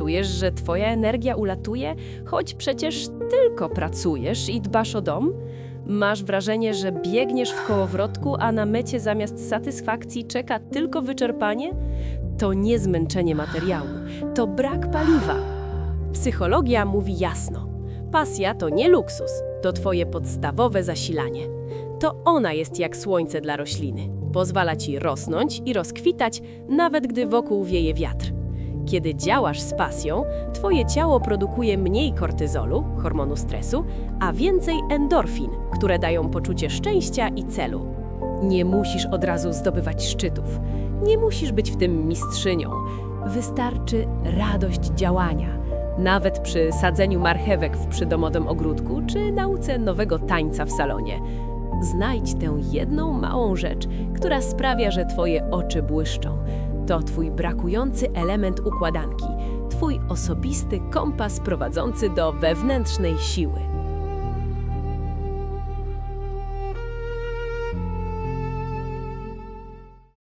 Czujesz, że twoja energia ulatuje, choć przecież tylko pracujesz i dbasz o dom? Masz wrażenie, że biegniesz w kołowrotku, a na mecie zamiast satysfakcji czeka tylko wyczerpanie? To nie zmęczenie materiału, to brak paliwa. Psychologia mówi jasno. Pasja to nie luksus, to twoje podstawowe zasilanie. To ona jest jak słońce dla rośliny. Pozwala ci rosnąć i rozkwitać, nawet gdy wokół wieje wiatr. Kiedy działasz z pasją, twoje ciało produkuje mniej kortyzolu, hormonu stresu, a więcej endorfin, które dają poczucie szczęścia i celu. Nie musisz od razu zdobywać szczytów. Nie musisz być w tym mistrzynią. Wystarczy radość działania. Nawet przy sadzeniu marchewek w przydomowym ogródku czy nauce nowego tańca w salonie. Znajdź tę jedną małą rzecz, która sprawia, że twoje oczy błyszczą. To twój brakujący element układanki, twój osobisty kompas prowadzący do wewnętrznej siły.